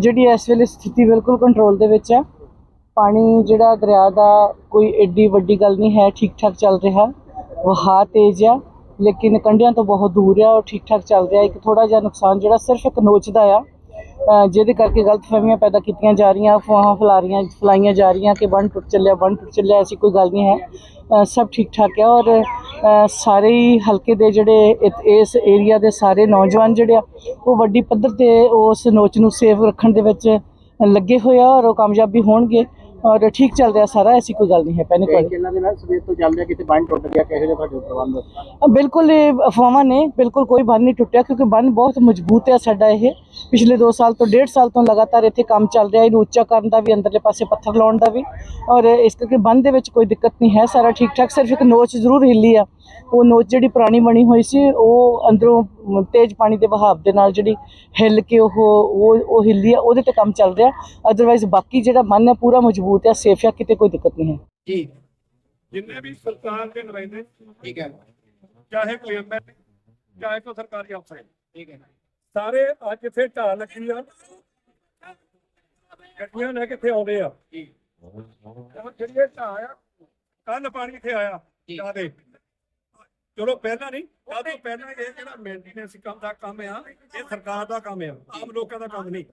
ਜਿਹੜੀ ਇਸ ਵੇਲੇ ਸਥਿਤੀ ਬਿਲਕੁਲ ਕੰਟਰੋਲ ਦੇ ਵਿੱਚ ਹੈ। ਪਾਣੀ ਜਿਹੜਾ ਦਰਿਆ ਦਾ ਕੋਈ ਐਡੀ ਵੱਡੀ ਗੱਲ ਨਹੀਂ ਹੈ ਠੀਕ ਠਾਕ ਚੱਲ ਰਿਹਾ। ਵਹਾਅ ਤੇਜ਼ ਆ ਲੇਕਿਨ ਕੰਢਿਆਂ ਤੋਂ ਬਹੁਤ ਦੂਰ ਆ ਔਰ ਠੀਕ ਠਾਕ ਚੱਲ ਰਿਹਾ। ਇੱਕ ਥੋੜਾ ਜਿਹਾ ਨੁਕਸਾਨ ਜਿਹੜਾ ਸਿਰਫ ਇੱਕ ਨੋਚ ਦਾ ਆ ਜਿਹਦੇ ਕਰਕੇ ਗਲਤਫਹਿਮੀਆਂ ਪੈਦਾ ਕੀਤੀਆਂ ਜਾ ਰਹੀਆਂ ਅਫਵਾਹਾਂ ਫੈਲਾ ਰਹੀਆਂ, ਫੈਲਾਈਆਂ ਜਾ ਰਹੀਆਂ ਕਿ ਬੰਨ ਟੁੱਟ ਚੱਲਿਆ, ਬੰਨ ਟੁੱਟ ਚੱਲਿਆ, ਐਸੀ ਕੋਈ ਗੱਲ ਨਹੀਂ ਹੈ। ਸਭ ਠੀਕ ਠਾਕ ਹੈ ਔਰ ਸਾਰੇ ਹੀ ਹਲਕੇ ਦੇ ਜਿਹੜੇ ਇਤ- ਇਸ ਏਰੀਆ ਦੇ ਸਾਰੇ ਨੌਜਵਾਨ ਜਿਹੜੇ ਆ, ਉਹ ਵੱਡੀ ਪੱਧਰ ਤੇ ਉਸ ਨੋਚ ਨੂੰ ਸੇਫ ਰੱਖਣ ਦੇ ਵਿੱਚ ਲੱਗੇ ਹੋਏ ਆ ਔਰ ਉਹ ਕਾਮਯਾਬੀ ਹੋਣਗੇ। ਔਰ ਠੀਕ ਚੱਲ ਰਿਹਾ ਸਾਰਾ ਐਸੀ ਕੋਈ ਗੱਲ ਨਹੀਂ ਹੈ ਪੈਨਿਕ ਵਾਲੀ ਕਿੰਨਾ ਦੇ ਨਾਲ ਸਵੇਰ ਤੋਂ ਚੱਲ ਰਿਹਾ ਕਿਤੇ ਬੰਨ ਟੁੱਟ ਗਿਆ ਕਿਹੋ ਜਿਹਾ ਤੁਹਾਡੇ ਪ੍ਰਬੰਧ ਬਿਲਕੁਲ ਇਹ ਅਫਵਾਹਾਂ ਨੇ ਬਿਲਕੁਲ ਕੋਈ ਬੰਨ ਨਹੀਂ ਟੁੱਟਿਆ ਕਿਉਂਕਿ ਬੰਨ ਬਹੁਤ ਮਜ਼ਬੂਤ ਹੈ ਸਾਡਾ ਇਹ। ਪਿਛਲੇ 2 ਸਾਲ ਤੋਂ 1.5 ਸਾਲ ਤੋਂ ਲਗਾਤਾਰ ਇੱਥੇ ਕੰਮ ਚੱਲ ਰਿਹਾ ਇਹਨੂੰ ਉੱਚਾ ਕਰਨ ਦਾ ਵੀ ਅੰਦਰਲੇ ਪਾਸੇ ਪੱਥਰ ਲਾਉਣ ਦਾ ਵੀ। ਔਰ ਇਸ ਕਰਕੇ ਬੰਨ ਦੇ ਵਿੱਚ ਕੋਈ ਦਿੱਕਤ ਨਹੀਂ ਹੈ ਸਾਰਾ ਠੀਕ ਠਾਕ ਸਿਰਫ ਇੱਕ ਨੋਚ ਜ਼ਰੂਰ ਹਿੱਲੀ ਆ। ਉਹ ਨੋਚ ਜਿਹੜੀ ਪੁਰਾਣੀ ਬਣੀ ਹੋਈ ਸੀ ਉਹ ਅੰਦਰੋਂ ਮ, ਤੇਜ਼ ਪਾਣੀ ਦੇ ਵਹਾਅ ਦੇ ਨਾਲ ਜਿਹੜੀ ਹਿੱਲ ਕੇ ਉਹ ਉਹ ਉਹ ਹਿੱਲੀ ਆ ਉਹਦੇ ਤੇ ਕੰਮ ਚੱਲ ਰਿਹਾ। ਅਦਰਵਾਈਜ਼ ਬਾਕੀ ਜਿਹੜਾ ਬੰਨ ਹੈ ਪੂਰਾ ਮਜ਼ਬੂਤ ਹੈ ਸੇਫ ਹੈ ਕਿਤੇ ਕੋਈ ਦਿੱਕਤ ਨਹੀਂ ਹੈ। ਜੀ। ਜਿੰਨੇ ਵੀ ਸਰਕਾਰ ਦੇ ਨੁਮਾਇੰਦੇ ਠੀਕ ਹੈ। ਚਾਹੇ ਕੋਈ ਐਮਐਲਏ ਚਾਹੇ ਕੋਈ ਸਰਕਾਰੀ ਅਫਸਰ। ਹੈ, ਠੀਕ ਹੈ। ਸਾਰੇ ਅੱਜ ਇੱਥੇ ਢਾਲ ਲੱਗੀ ਆ। ਗੱਡੀਆਂ ਲੈ ਕੇ ਇੱਥੇ ਆਉਂਦੇ ਆ। ਜੀ। ਉਹ ਜਿਹੜੀ ਇਹ ਢਾਹ ਆ ਕੱਲ ਪਾਣੀ ਇੱਥੇ ਆਇਆ। ਜੀ। ਚਲੋ ਪਹਿਲਾਂ ਨਹੀਂ ਕੱਲ ਤੋਂ ਪਹਿਲਾਂ ਇਹ ਜਿਹੜਾ ਮੇਨਟੇਨੈਂਸ ਕੰਮ ਦਾ ਕੰਮ ਆ ਇਹ ਸਰਕਾਰ ਦਾ ਕੰਮ ਆ ਆਮ ਲੋਕਾਂ ਦਾ ਕੰਮ ਨਹੀਂ।